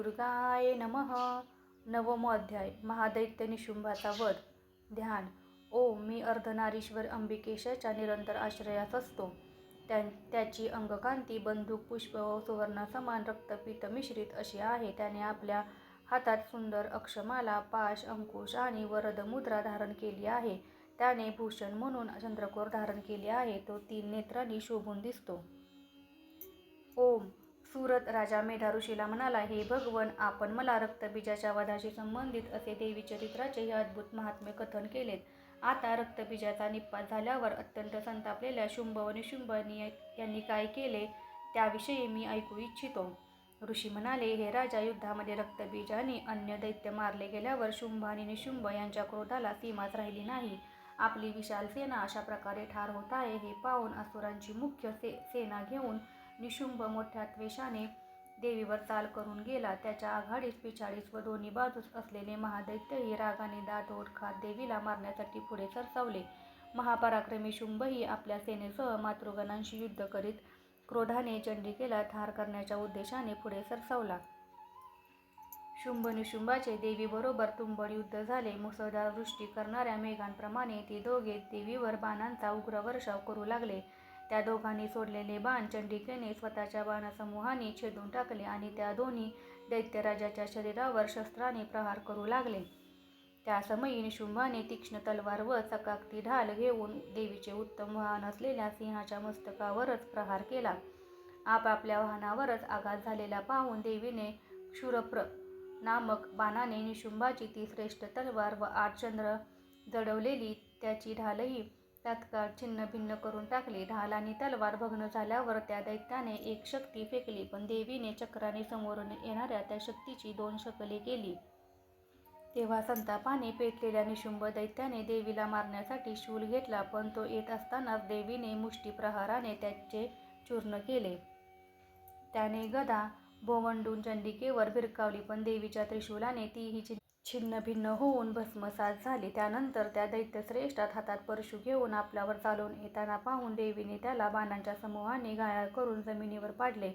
दुर्गाय नमः. नवम अध्याय महादैत्य निशुंभाचा वध. ध्यान. ओम मी अर्धनारीश्वर अंबिकेशाच्या निरंतर आश्रयास असतो. त्या त्याची अंगकांती बंदूक पुष्प व सुवर्णासमान रक्तपीत मिश्रित अशी आहे. त्याने आपल्या हातात सुंदर अक्षमाला पाश अंकुश आणि वरद मुद्रा धारण केली आहे. त्याने भूषण म्हणून चंद्रकोर धारण केले आहे. तो तीन नेत्रांनी शोभून दिसतो. ओम सुरत राजा मेधा ऋषीला म्हणाला हे भगवन आपण मला रक्तबीजाच्या वधाशी संबंधित असे देवी चरित्राचे हे अद्भुत महात्म्य कथन केलेत. आता रक्तबीजाचा निप्पात झाल्यावर अत्यंत संतापलेल्या शुंभ व निशुंभनी यांनी काय केले त्याविषयी मी ऐकू इच्छितो. ऋषी म्हणाले हे राजा युद्धामध्ये रक्तबीज आणि अन्य दैत्य मारले गेल्यावर शुंभ आणि निशुंभ यांच्या क्रोधाला सीमाच राहिली नाही. आपली विशाल सेना अशा प्रकारे ठार होत आहे हे पाहून असुरांची मुख्य से सेना घेऊन निशुंभ मोठ्या त्वेषाने देवीवर चाल करून गेला. त्याच्या आघाडीस पिछाडीस व दोन्ही बाजूस असलेले महादैत्यही रागाने दात खात देवीला मारण्यासाठी पुढे सरसावले. महापराक्रमी शुंभही आपल्या सेनेसह मातृगणांशी युद्ध करीत क्रोधाने चंडिकेला ठार करण्याच्या उद्देशाने पुढे सरसावला. शुंभ निशुंभाचे देवीबरोबर तुंबड युद्ध झाले. मुसळधार वृष्टी करणाऱ्या मेघांप्रमाणे ते दोघे देवीवर बाणांचा उग्र वर्षाव करू लागले. त्या दोघांनी सोडलेले बाण चंडिकेने स्वतःच्या बाणासमूहाने छेदून टाकले आणि त्या दोन्ही दैत्यराजाच्या शरीरावर शस्त्राने प्रहार करू लागले. त्यासमयी निशुंभाने तीक्ष्ण तलवार व चकाकती ढाल घेऊन देवीचे उत्तम वाहन असलेल्या सिंहाच्या मस्तकावरच प्रहार केला. आपापल्या वाहनावरच आघात झालेला पाहून देवीने क्षुरप्र नामक बाणाने निशुंभाची ती श्रेष्ठ तलवार व आठ चंद्र जडवलेली त्याची ढालही तात्काळ छिन्न भिन्न करून टाकली. ढाल आणि तलवार भग्न झाल्यावर त्या दैत्याने एक शक्ती फेकली पण देवीने चक्राने समोरून येणाऱ्या त्या शक्तीची दोन शकले केली. तेव्हा संतापाने पेटलेल्या निशुंभ दैत्याने देवीला मारण्यासाठी शूल घेतला पण तो येत असतानाच देवीने मुष्टीप्रहाराने त्याचे चूर्ण केले. त्याने गदा भोवंडून चंडिकेवर भिरकावली पण देवीच्या त्रिशूलाने तीही छिन्न भिन्न होऊन भस्मसात झाली. त्यानंतर त्या दैत्यश्रेष्ठात हातात परशु घेऊन आपल्यावर चालून येताना पाहून देवीने त्याला बाणांच्या समूहाने घायाळ करून जमिनीवर पाडले.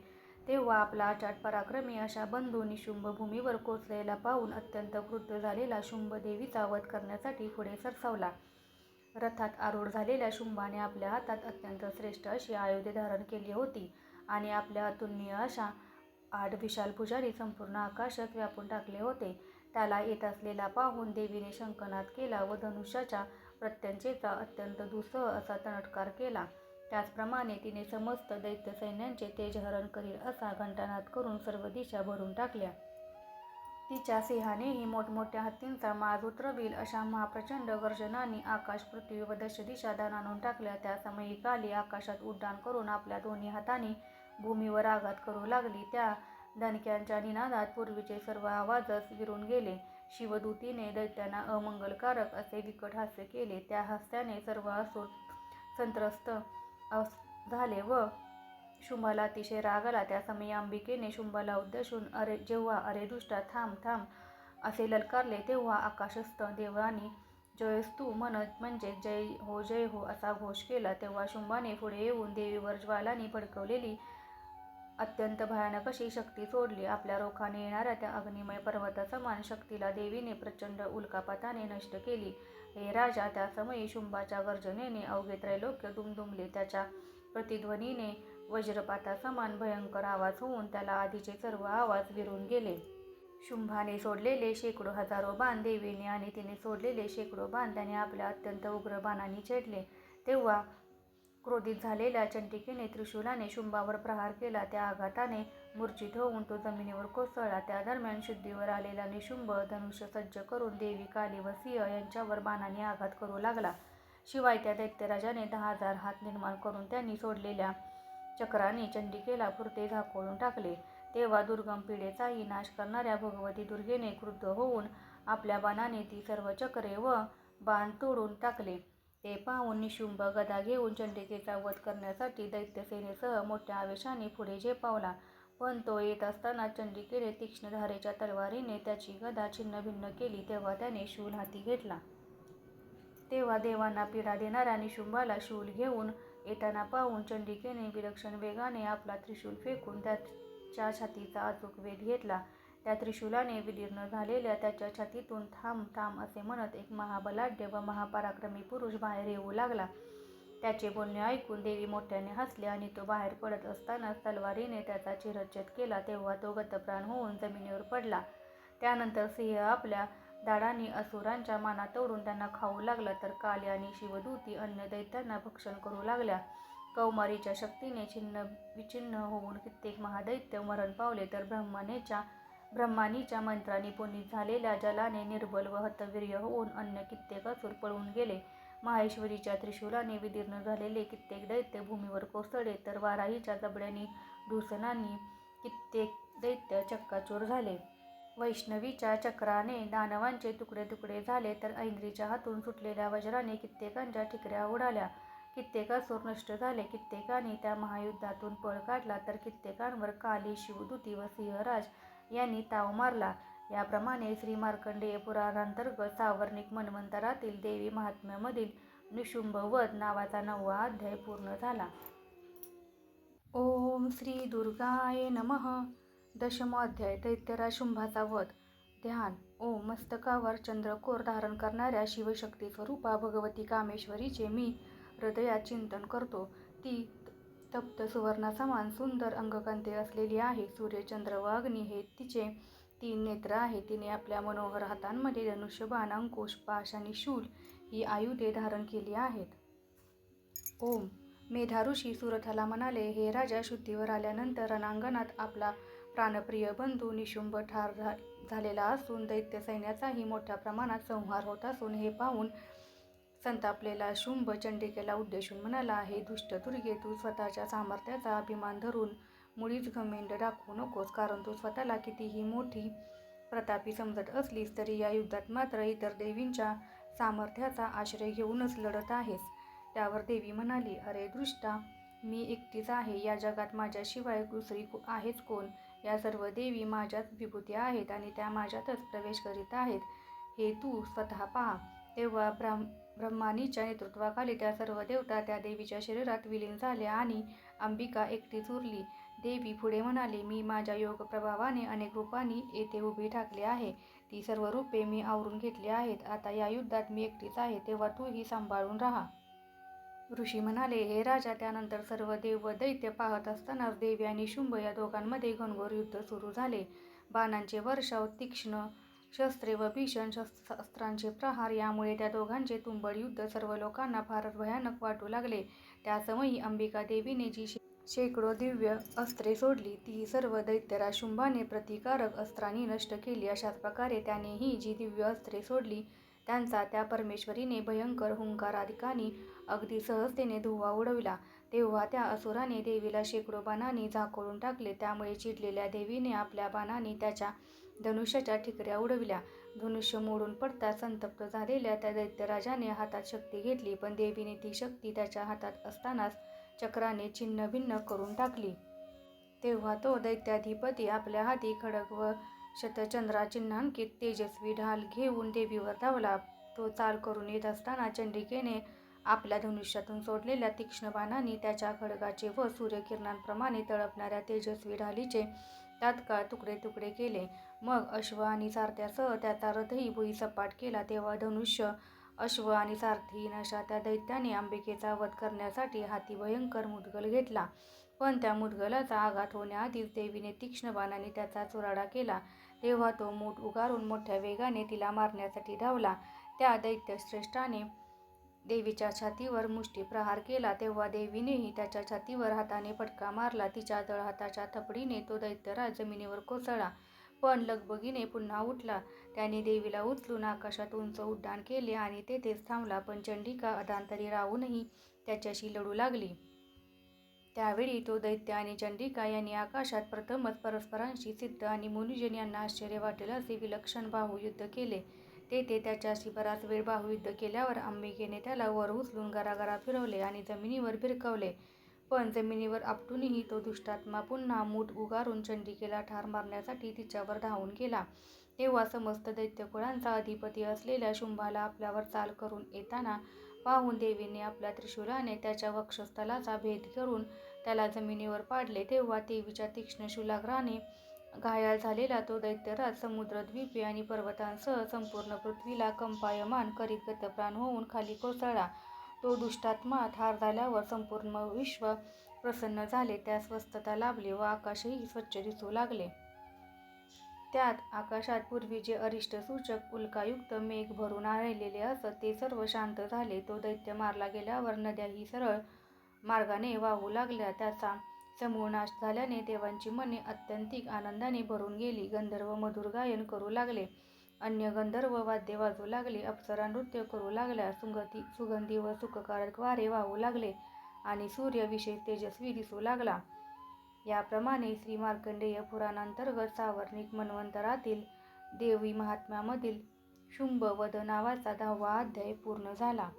तेव्हा आपला अचाट पराक्रमी अशा बंधू निशुंभ भूमीवर पाहून अत्यंत क्रुद्ध झालेला शुंभ देवीचा वध करण्यासाठी पुढे सरसावला. रथात आरूढ झालेल्या शुंभाने आपल्या हातात अत्यंत श्रेष्ठ अशी आयुधे धारण केली होती आणि आपल्या अतुलनीय अशा आठ विशाल पुजारी संपूर्ण आकाशात व्यापून टाकले होते. त्याला येत असलेला पाहून देवीने शंकनाद केला व धनुष्याच्या प्रत्यंचेचा अत्यंत दुसह असा तणटकार केला. त्याचप्रमाणे तिने समस्त दैत्य सैन्यांचे तेजहरण करील असा घंटानाद करून सर्व दिशा भरून टाकल्या. तिच्या सिंहानेही मोठमोठ्या हत्तींचा माज उतरवील अशा महाप्रचंड गर्जनांनी आकाश पृथ्वी व दश दिशा दानानून टाकल्या. त्या समयी काली आकाशात उड्डाण करून आपल्या दोन्ही हाताने भूमीवर आघात करू लागली. त्या दणक्यांच्या निनादात पूर्वीचे सर्व आवाजच विरून गेले. शिवदूतीने दैत्यांना अमंगलकारक असे विकट हास्य केले. त्या हास्याने सर्व असुर संत्रस्त झाले व शुंभाला अतिशय राग आला. त्या समयी अंबिकेने शुंभाला उद्देशून अरे जेव्हा अरे दुष्टा थांब थांब असे ललकारले तेव्हा आकाशस्थ देवानी जयस्तू म्हणत म्हणजे जय हो जय हो असा घोष केला. तेव्हा शुंभाने पुढे येऊन देवीवर ज्वालानी भडकवलेली अत्यंत भयानक अशी शक्ती सोडली आपल्या रोखाने येणाऱ्या त्या अग्निमय पर्वतासमान शक्तीला देवीने प्रचंड उल्कापाताने नष्ट केली. हे राजा त्या समयी शुंभाच्या गर्जनेने अवघे त्रैलोक्य दुमदुमले. त्याच्या प्रतिध्वनीने वज्रपातासमान भयंकर आवाज होऊन त्याला आधीचे सर्व आवाज विरून गेले. शुंभाने सोडलेले शेकडो हजारो बाण देवीने आणि तिने सोडलेले शेकडो बाण त्याने आपल्या अत्यंत उग्र बाणांनी छेडले. तेव्हा क्रोधित झालेल्या चंटिकेने त्रिशूलाने शुंभावर प्रहार केला. त्या आघाताने मूर्छित होऊन तो जमिनीवर कोसळला. त्या दरम्यान शुद्धीवर आलेला निशुंभ धनुष्य सज्ज करून देवी काली व सिंह यांच्यावर बाणाने आघात करू लागला. शिवाय त्या दैत्यराजाने दहा हजार हात निर्माण करून त्यांनी सोडलेल्या चक्राने चंडिकेला पुरते झाकोळून टाकले. तेव्हा दुर्गम पिढेचाही नाश करणाऱ्या भगवती दुर्गेने क्रुद्ध होऊन आपल्या बाणाने ती सर्व चक्रे व बाण तोडून टाकले. पाहून निशुंभ गदा घेऊन चंडिकेचा वध करण्यासाठी दैत्यसेनेसह मोठ्या आवेशाने पुढे झेपावला पण तो येत असताना चंडिकेने तीक्ष्ण धारेच्या तलवारीने त्याची गदा छिन्नभिन्न केली तेव्हा त्याने शूल हाती घेतला. तेव्हा देवांना पीडा देणाऱ्या निशुंभाला शूल घेऊन येताना पाहून चंडिकेने विलक्षण वेगाने आपला त्रिशूल फेकून त्याच्या छातीचा अचूक वेध घेतला. त्या त्रिशूलाने विदीर्ण झालेल्या त्याच्या छातीतून थांब थांब असे म्हणत एक महाबलाढ्य व महापराक्रमी पुरुष बाहेर येऊ लागला. त्याचे बोलणे ऐकून देवी मोठ्याने हसली आणि तो बाहेर पडत असताना तलवारीने त्याचा चिरच्छेद केला तेव्हा तो गतप्राण होऊन जमिनीवर पडला. त्यानंतर सिंह आपल्या दाडांनी असुरांच्या माना तोडून त्यांना खाऊ लागला तर काली आणि शिवदूती अन्य दैत्यांना भक्षण करू लागल्या. कौमारीच्या शक्तीने छिन्न विछिन्न होऊन कित्येक महादैत्य मरण पावले तर ब्रह्मानेच्या ब्रह्मानीच्या मंत्राने पुनीत झालेल्या जलाने निर्बल व हतवीर्य होऊन अन्य कित्येक असुर पळून गेले. माहेश्वरीच्या त्रिशूलाने विदीर्ण झालेले कित्येक दैत्य भूमीवर कोसळले तर वाराहीच्या जबड्यानी डुसणांनी कित्येक दैत्य चक्काचूर झाले. वैष्णवीच्या चक्राने दानवांचे तुकडे तुकडे झाले तर ऐंद्रीच्या हातून सुटलेल्या वज्राने कित्येकांच्या ठिकऱ्या उडाल्या. कित्येक असुर नष्ट झाले कित्येकांनी त्या महायुद्धातून पळ काढला तर कित्येकांवर काली शिवदूती व सिंहराज यांनी ताव मारला. याप्रमाणे श्री मार्कंडेय पुराणांतर्गत सावर्णिक मन्वंतरातील देवी महात्म्यामधील निशुंभवध नावाचा नववा अध्याय पूर्ण झाला. ओम श्री दुर्गाय नमः. दशमोध्याय दैत्यरा शुंभाचा वध. ध्यान. ओम मस्तकावर चंद्रकोर धारण करणाऱ्या शिवशक्ती स्वरूपा भगवती कामेश्वरीचे मी हृदयात चिंतन करतो. ती तप्त सुवर्णासमान सुंदर अंगकांती असलेली आहे. सूर्यचंद्र व अग्नी हे तिचे तीन नेत्र आहे. तिने आपल्या मनोहर हातांमध्ये धनुष्यबाण अंकुश पाश आणि शूल ही आयुधे धारण केली आहेत. ओम. मेधा ऋषी सुरथाला म्हणाले हे राजा शुद्धीवर आल्यानंतर रणांगणात आपला प्राणप्रिय बंधू निशुंभ ठार झा झालेला असून दैत्य सैन्याचाही मोठ्या प्रमाणात संहार होत असून हे पाहून संतापलेला शुंभ चंडिकेला उद्देशून म्हणाला हे दुष्ट दुर्गे तू स्वतःच्या सामर्थ्याचा अभिमान धरून मुळीच घमेंड दाखवू नकोस कारण तू स्वतःला कितीही मोठी प्रतापी समजत असलीस तरी या युद्धात मात्र इतर देवींच्या सामर्थ्याचा आश्रय घेऊनच लढत आहेस. त्यावर देवी म्हणाली अरे दृष्टा मी एकटीच आहे या जगात माझ्याशिवाय दुसरी को- आहेच कोण? या सर्व देवी माझ्याच विभूती आहेत आणि त्या माझ्यातच प्रवेश करीत आहेत. हे तू स्वतः पहा. तेव्हा ब्राह्म ब्रह्मानीच्या नेतृत्वाखाली त्या सर्व देवता त्या देवीच्या शरीरात विलीन झाल्या आणि अंबिका एकटीच उरली देवी पुढे म्हणाली मी माझ्या योग प्रभावाने अनेक रूपांनी येथे उभी ठाकली आहे. ती सर्व रूपे मी आवरून घेतली आहेत. आता या युद्धात मी एकटीच आहे तेव्हा तूही सांभाळून राहा. ऋषी म्हणाले हे राजा त्यानंतर सर्व देव व दैत्य पाहत असतानाच देवी आणि शुंभ या दोघांमध्ये घनघोर युद्ध सुरू झाले. बाणांचे वर्षाव तीक्ष्ण शस्त्रे व भीषण शस्त्र अस्त्रांचे प्रहार यामुळे त्या दोघांचे तुंबड युद्ध सर्व लोकांना फारच भयानक वाटू लागले. त्यासमयी अंबिका देवीने जी शे- शेकडो दिव्य अस्त्रे सोडली ती सर्व दैत्यरा शुंभाने प्रतिकारक अस्त्रांनी नष्ट केली. अशाच प्रकारे त्यानेही जी दिव्य अस्त्रे सोडली त्यांचा त्या परमेश्वरीने भयंकर हुंकाराधिकानी अगदी सहजतेने धुवा उडविला. तेव्हा त्या असुराने देवीला शेकडो बाणांनी झाकोळून टाकले. त्यामुळे चिडलेल्या देवीने आपल्या बाणांनी त्याच्या धनुष्याच्या ठिकऱ्या उडविल्या. धनुष्य मोडून पडता संतप्त झालेल्या त्या दैत्यराजाने हातात शक्ती घेतली पण देवीने ती शक्ती त्याच्या हातात असतानाच चक्राने छिन्न भिन्न करून टाकली. तेव्हा तो दैत्याधिपती आपल्या हाती खडग व शतचंद्रा चिन्हांकित तेजस्वी ढाल घेऊन देवीवर धावला. तो चाल करून येत असताना चंडिकेने आपल्या धनुष्यातून सोडलेल्या तीक्ष्ण बाणांनी त्याच्या खडगाचे व सूर्यकिरणांप्रमाणे तळपणाऱ्या तेजस्वी ढालीचे तात्काळ तुकडे तुकडे केले. मग अश्व आणि सारथ्यासह त्याचा रथही भुई सपाट केला. तेव्हा धनुष्य अश्व आणि सारथी नशा त्या दैत्याने अंबिकेचा वध करण्यासाठी हाती भयंकर मुदगल घेतला. पण त्या मुदगलाचा आघात होण्याआधीच देवीने तीक्ष्ण बाणाने त्याचा चुराडा केला. तेव्हा तो मूठ उगारून मोठ्या वेगाने तिला मारण्यासाठी धावला. त्या दैत्यश्रेष्ठाने देवीच्या छातीवर मुष्टी प्रहार केला. तेव्हा देवीनेही त्याच्या छातीवर हाताने फटका मारला. तिच्या तळहाताच्या थपडीने तो दैत्यराज जमिनीवर कोसळला. पण लगबगीने पुन्हा उठला. त्याने देवीला उचलून आकाशात उंच उड्डाण केले आणि तेथेच थांबला पण चंडिका अधांतरी राहूनही त्याच्याशी लढू लागली. त्यावेळी तो दैत्य आणि चंडिका यांनी आकाशात प्रथमच परस्परांशी सिद्ध आणि मुनिजन यांना आश्चर्य वाटेल असे विलक्षण बाहुयुद्ध केले. तेथे त्याच्याशी बराच वेळ बाहुयुद्ध केल्यावर अंबिकेने त्याला वर उचलून गरागरा फिरवले आणि जमिनीवर भिरकवले. पण जमिनीवर आपटूनही तो दुष्टात्मा पुन्हा मूठ उगारून चंडिकेला ठार मारण्यासाठी तिच्यावर धावून गेला तेव्हा समस्त दैत्यकुळांचा अधिपती असलेल्या शुंभाला आपल्यावर चाल करून येताना पाहून देवीने आपल्या त्रिशूलाने त्याच्या वक्षस्थलाचा भेद करून त्याला जमिनीवर पाडले तेव्हा देवीच्या तीक्ष्ण शुलाग्राने घायाळ झालेला तो दैत्यराज समुद्रद्वीपे आणि पर्वतांसह संपूर्ण पृथ्वीला कंपायमान करीत गतप्राण होऊन खाली कोसळला. तो दुष्टात्मा ठार झाल्यावर संपूर्ण विश्व प्रसन्न झाले, त्यास स्वस्थता लाभली व आकाशही स्वच्छ दिसू लागले. त्यात आकाशात पूर्वी जे अरिष्टसूचक उल्कायुक्त मेघ भरून राहिलेले असत, ते सर्व शांत झाले. तो दैत्य मारला गेल्यावर नद्याही सरळ मार्गाने वाहू लागल्या. त्याचा समूळ नाश झाल्याने देवांची मने अत्यंतिक आनंदाने भरून गेली. गंधर्व मधुर गायन करू लागले, अन्य गंधर्व वाद्ये वाजू लागले, अप्सरा नृत्य करू लागल्या, सुगंधी व सुखकारक वारे वाहू लागले आणि सूर्य विशेष तेजस्वी दिसू लागला. याप्रमाणे श्री मार्कंडेय पुराणांतर्गत सावर्णिक मन्वंतरातील देवी महात्म्यामधील शुंभ वध नावाचा दहावा अध्याय पूर्ण झाला.